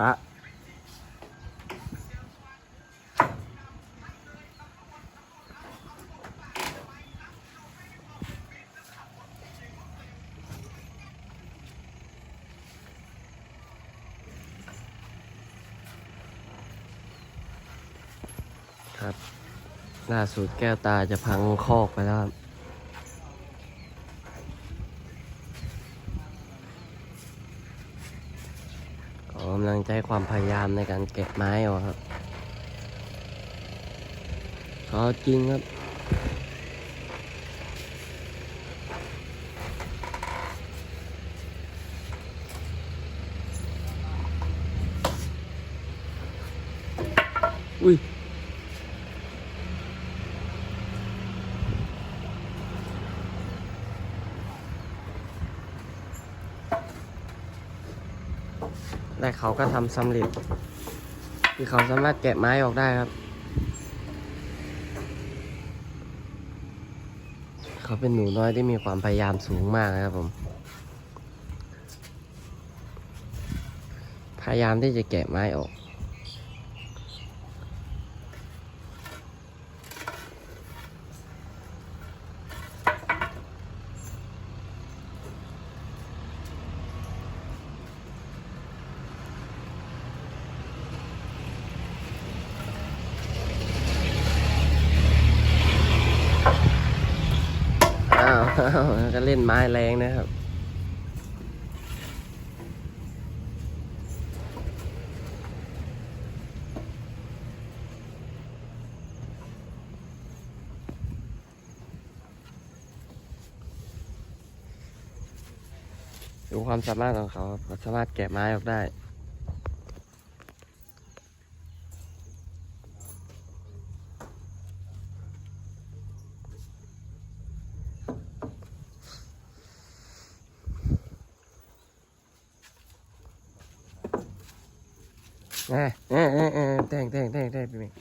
ปะครับล่าสุดแก้วตาจะพังคอกไปแล้วครับ กำลังใช้ความพยายามในการเก็บไม้ออกครับขอจริงครับอุ้ย แต่เขาก็ทำสำเร็จที่เขาสามารถแกะไม้ออกได้ครับ เขาเป็นหนูน้อยที่มีความพยายามสูงมากนะครับผม พยายามที่จะแกะไม้ออก ก็เล่นไม้แรงนะครับ ดูความสามารถของเขาครับเขาสามารถแกะไม้ออกได้ เอ้ยเอ้ยเอ้ยเอ้ยแต่งแต่งแต่งแต่งพี่เมฆ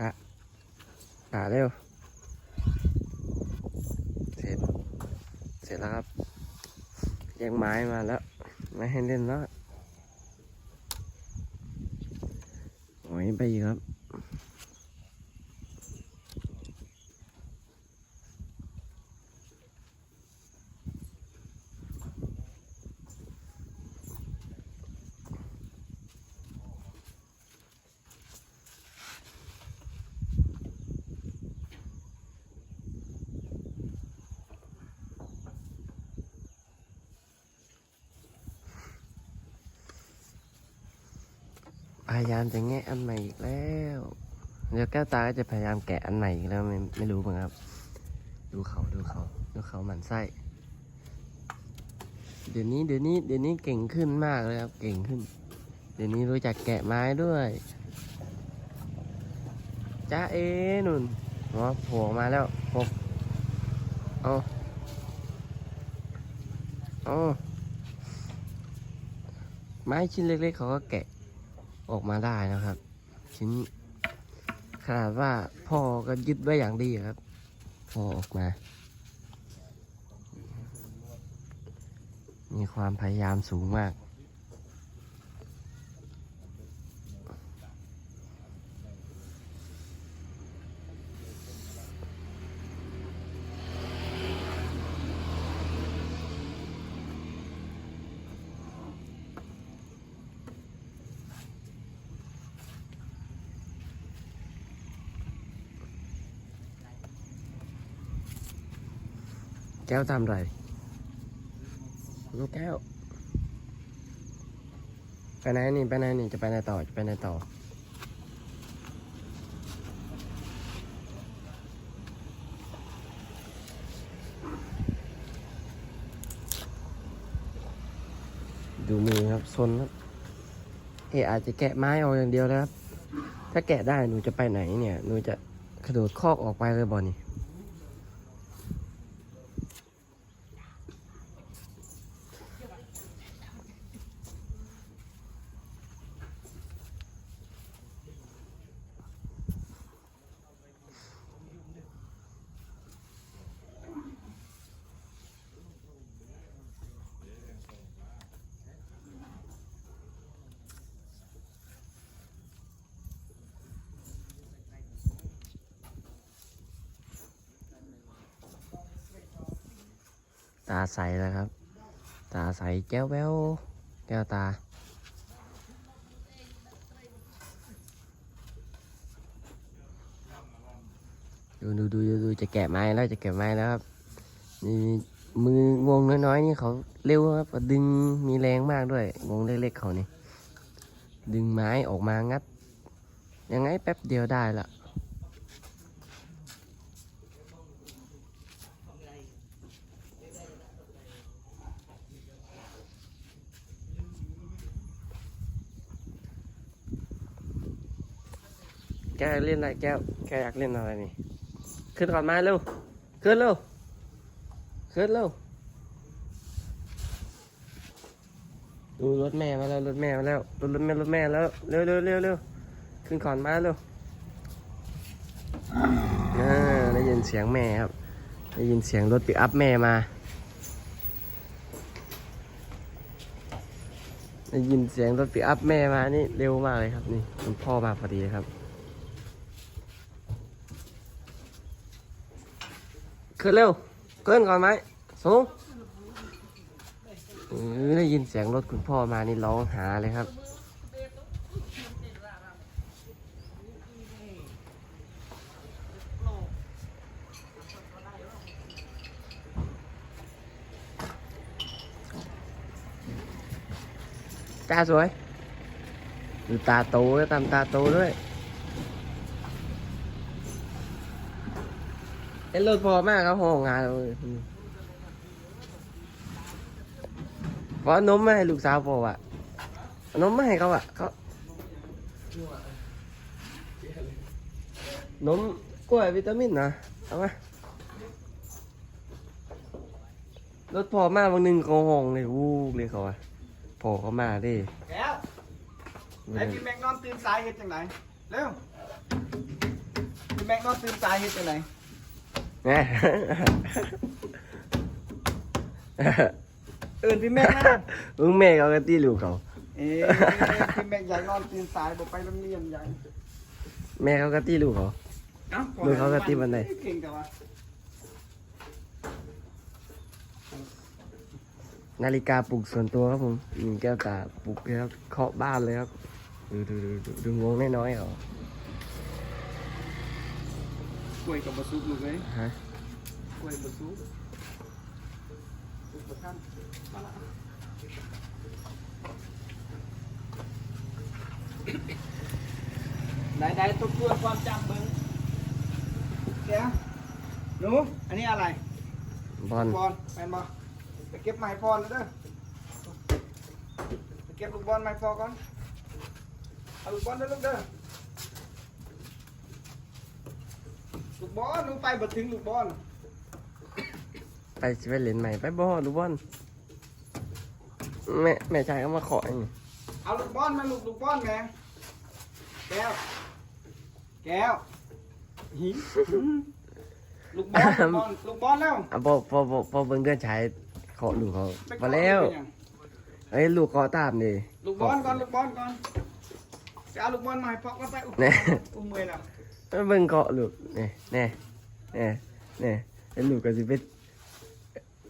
ปะ ปะเร็ว เสร็จ เสร็จแล้วครับแยังไม้มาแล้ว ไม่ให้เล่นแล้วโอ้ยไปอีกครับ พยายามจะแงะอันใหม่อีกแล้ว เดี๋ยวแก้วตาก็จะพยายามแกะอันใหม่อีกแล้วไม่ไม่รู้เหมือนครับ ดูเขาดูเขาดูเขาหมันไส้ เดี๋ยวนี้เดี๋ยวนี้เดี๋ยวนี้เก่งขึ้นมากเลยครับ เก่งขึ้น เดี๋ยวนี้รู้จักแกะไม้ด้วยจ้าเอนุ่นหัวโผล่มาแล้วพบเอาเอาไม้ชิ้นเล็กๆเขาก็แกะ ออกมาได้นะครับ ชิ้นขนาดว่าพ่อก็ยึดไว้อย่างดีครับ พอออกมา มีความพยายามสูงมาก แก้วทำไรลูกแก้ว ไปไหนนี่ ไปไหนนี่ จะไปไหนต่อ จะไปไหนต่อ ดูมือครับซนครับ เออาจจะแกะไม้ออกอย่างเดียวนะครับ ถ้าแกะได้หนูจะไปไหนเนี่ย หนูจะกระโดดคอกออกไปเลยบอนี่ ตาใสแล้วครับ ตาใสแก้วแววแก้วตา ดูดูดูดูจะแกะไม้แล้วจะแกะไม้แล้วครับนี่มืองวงน้อยๆนี่เขาเร็วครับดึงมีแรงมากด้วยวงเล็กๆเขานี่ดึงไม้ออกมางัด ยังไงแป๊บเดียวได้ละ แกเล่นอะไรแกแกอยากเล่นอะไรนี่ ขึ้นก่อนมาเร็ว ขึ้นเร็ว ขึ้นเร็ว ดูรถแม่มาแล้วรถแม่มาแล้วรถรถแม่รถแม่แล้ว เร็วเร็วเร็วเร็วขึ้นก่อนมาเร็วอ่าได้ยินเสียงแม่ครับ ได้ยินเสียงรถปิกอัพแม่มา ได้ยินเสียงรถปิกอัพแม่มา นี่เร็วมากเลยครับ นี่คุณพ่อมาพอดีครับ ขึ้นเร็วขึ้นก่อนไหมสูงเออได้ยินเสียงรถคุณพ่อมานี่ร้องหาเลยครับ ตาสวยดูตาโตด้วยตามตาโตด้วย เอ็นรถพอมากครับห้องงานเลยพอเอานมมาให้ลูกสาวพออะเอานมมาให้เขาอะเขานมกล้วยวิตามินนะเอามารถพอมากวันหนึ่งเขาห้องเลยวูบเลยเขาอะพอเขามาดิแล้วไอ้พี่แม็กนอนตื่นสายเฮ็ดจังไหนเร็วพี่แม็กนอนตื่นสายเฮ็ดจังไหน แน่เอิ้นพี่แม็กนะมึงแม่เขาก็ตีลูกเขาเอ้ยพี่แม็กอยากนอนตื่นสายบ่ไปโรงเรียนใหญ่แม่เขาก็ตีลูกเขา เอ้าดูเขาก็ตีบันได เก่งแต่ว่านาฬิกาปลุกส่วนตัวครับผมมีแก้วตาปลุกเลยครับเคาะบ้านเลยครับ ดูดูดูดูดูงงน้อยๆเหรอ กล้วยกับบ่สุกลูกเอ้ยฮะกล้วยบ่สุกสุกบ่ทันมาละได้ได้ทบทวนความจำ บิ่งเดี๋ยวหนูอันนี้อะไรบอลบอลแมนบอลไปเก็บไม้พอนะเด้อไปเก็บลูกบอลไม้พอก่อนเอาลูกบอลเด้อลูกเด้อลูกบอลหนูไปบ่ถึงลูกบอลไปสิไปเล่นใหม่ไปบอลดูบอลแม่แม่ชายก็มาขออย่างนี้เอาลูกบอลมาลูกลูกบอลแม่แก้ว แก้วหิลูกบอลลูกบอลลูกบอลแล้วอะพอพอพอพอเบิ่งเกินชายขอลูกเขาไปมาแล้วเป็นหยังเอ้ยลูกขอตามดิลูกบอลก่อนลูกบอลก่อนไปเอาลูกบอลมาให้พอกมาไปอุ้มแน่อุ้มเมื่อยแล้ว ไปเบิ่งเกาะลูกนี่แน่แน่แน่ไอ้ลูกก็สิไป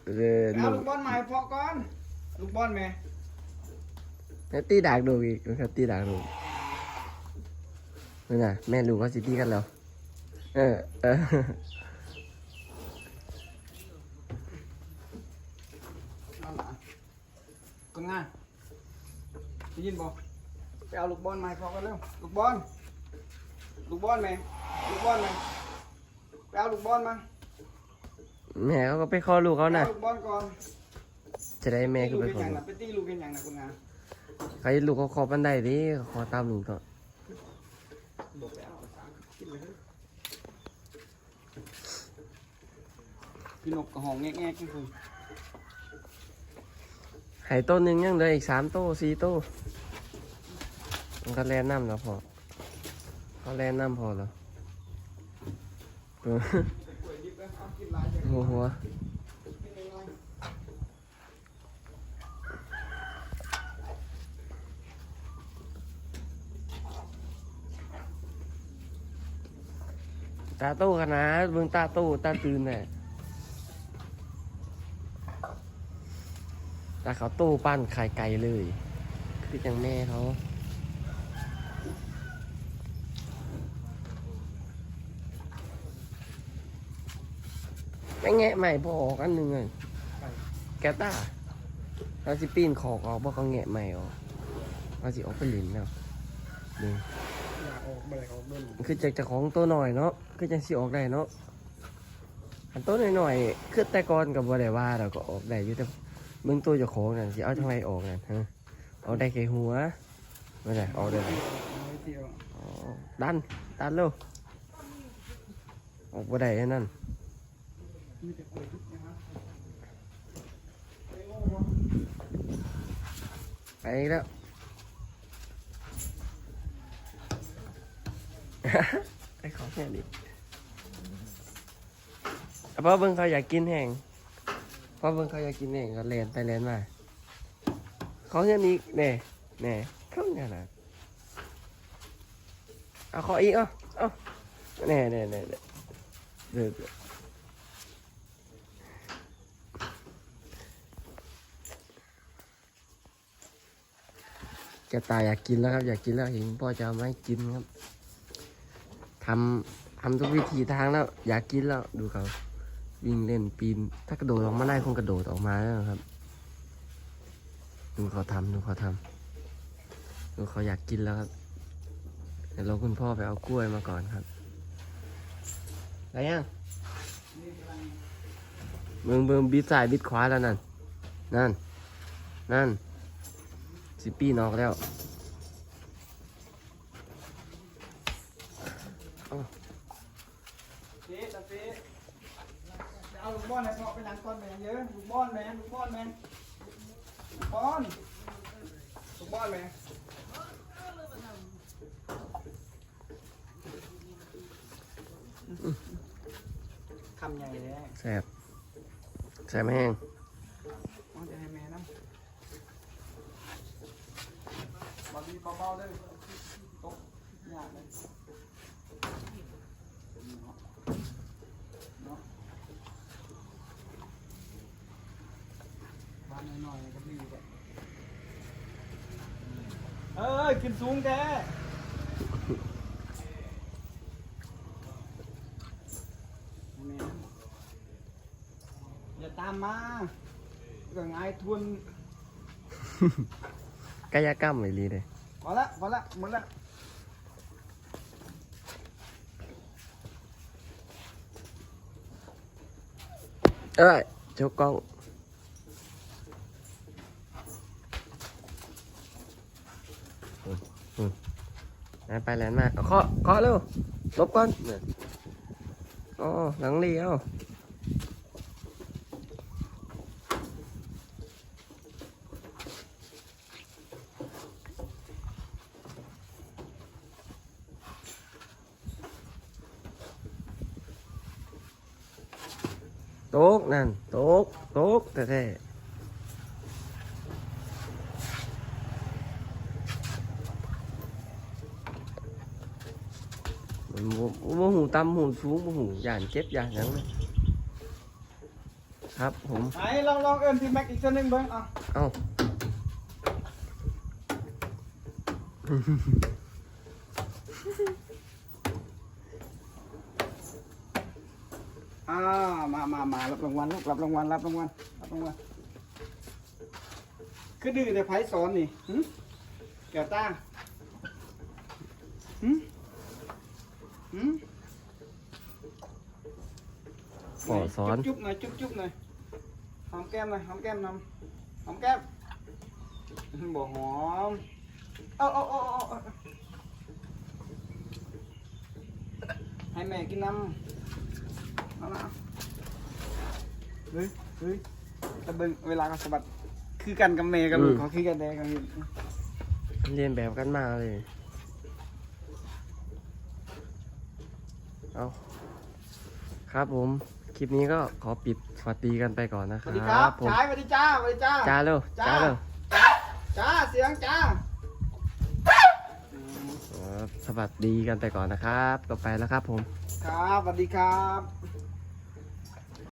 เออไปเอาลูลูกกบอลมาให้พอก่อนลูกบอลแม่แล้วตีดากดูอีกครับตีดากดูนี่นน่ะแม่ลูกเขาสิตีกันแล้วเออเออนั่นล่ะคนงานได้ยินบ่ไปเอาลูกบอลมาให้พอกันเร็วลูกบอล ลูกบอลแม่ลูกบอลแม่ไปเอาลูกบอลมาแม่เขาก็ไปขอลูกเขาไปน่ะเอาลูกบอลก่อนจะได้แม่ก็ไปตีขลูอกเป็นหยังลูกน่ะไปตีลูกเป็นหยังนะคนงานใครลูกเขาขอบันไดดิขอตามลูกเถอะบอกไปเอาสามกินเลยเฮ้ยพี่นกกระหองแงกๆนี่คือใหายต้นหนึ่งยังเหลืออีกสามโต้สี่โต้มันก็แลนน้ำแล้วพอ เขาแลนน้ำพอเออกล้วยดิบแล้วเอหัวหัวตาโต้ขนาดเบิ่งตาโต้ตาตื่นแน่ต่เขาตู้ปั้นไข่ไก่เลย คือจังแม่เขา ไม่แงะใหม่พอออกอันหนึ่งเลยแกต้าเราสิปีนขอกออกเพราะเขาแงะใหม่ออกเราสิออกไปหลินแล้วดูอยากออกบ่ได้ออกเบิ่นคือจากจะของตัวหน่อยเนาะคือจังสิออกได้เนาะอันตัวหน่อยๆคือแต่ก่อนกับบ่ได้ว่าเราก็ออกได้อยู่แต่เบิ่งตัวเจ้าของนั่นสิเอาทางไหนออกนั่นฮะออกได้แค่หัวไม่ได้ออกได้ไหมเอาไว้เที่ยวอ๋อดันดันเร็วออกบ่ได้อันนั่ ไปอีกแล้ว ไอ้ของแค่นี้เพราะเบิ่งเขาอยากกินแห้งเพราะเบิ่งเขาอยากกินแห้งก็เลนไปเลนมาเขาแค่นี้แน่แน่เข้าเนี่ยนะเอาขออีกเอะเอาแน่แน่แน่แน่เดือ ดแกตายอยากกินแล้วครับ อยากกินแล้วเห็นพ่อจะเอามาให้กินครับทำทำทุกวิธีทางแล้ว อยากกินแล้วดูเขาวิ่งเล่นปีน ถ้ากระโดดออกมาได้คงกระโดดออกมาแล้วครับ ดูเขาทำดูเขาทำดูเขาอยากกินแล้วครับเดี๋ยวเราคุณพ่อไปเอากล้วยมาก่อนครับอะไรยังเมืองเมืองบิดซ้ายบิดขวาแล้วนั่นนั่นนั่น สิปีนออกแล้วเจ๊ตาเจ๊เอาลูกบอลให้พ่อไปนั่งก่อนแม่เยอะลูกบอลแม่ลูกบอลแม่ลูกบอลลูกบอลแม่คำใหญ่เลยแสบแสบแห้ง มันจะให้แม่น้ำบอลมี เบาๆเลยตกยากเลยเนาะบ้านน้อยๆก็ดีแหละเอ้ยขึ้นสูงแกอย่าตามมาก็ง่ายทวนกายกรรมไอ้ลีเลย พอละพอละหมดละเอ้ยเจ้ากล้องอืมอืมแลนไปแลนมาเอาเคาะเคาะเร็วลบก่อนเนี่ยอ๋อหลังเลี้ยวโต๊กนั่นโต๊กโต๊กแท้ๆมัน บ่บ่หูต่ำหูสูงบ่หูย่านเจ็บย่านหยังเลยครับผมไหนลองลองเอิญพี่แม็กอีกสักหนึ่งเบิ้งอะเอ้า อ่ามามามารับรางวัลลูกรับรางวัลรับรางวัลรับรางวัลคือดื้อแต่ไผสอนนี่หึแก้วตาหึ หึพ่อสอน จุ๊บๆหน่อยจุ๊บจุ๊บๆหน่อยหอมแก้มหน่อยหอมแก้มนำหอมแก้มบอกหอมเอาเอาเอาเอาเอาให้แม่กินน้ำเอาละเอาเฮ้ยเฮ้ยตะเบิงเวลาเขาสะบัดคือกันกับแม่กับลูกเขาคือกันแดงกันอยู่เรียนแบบกันมาเลย เอาครับผม คลิปนี้ก็ขอปิดสวัสดีกันไปก่อนนะสควัสดีครัรับบผมชายสวัสดีจ้าสวัสดีจ้า จ้าเร็วจ้าจ้า เร็วจ้าจ้าเสียงจ้าอ๋อสวัสดีกันไปก่อนนะครับก็ไปแล้วครับผม ครับสวัสดีครับ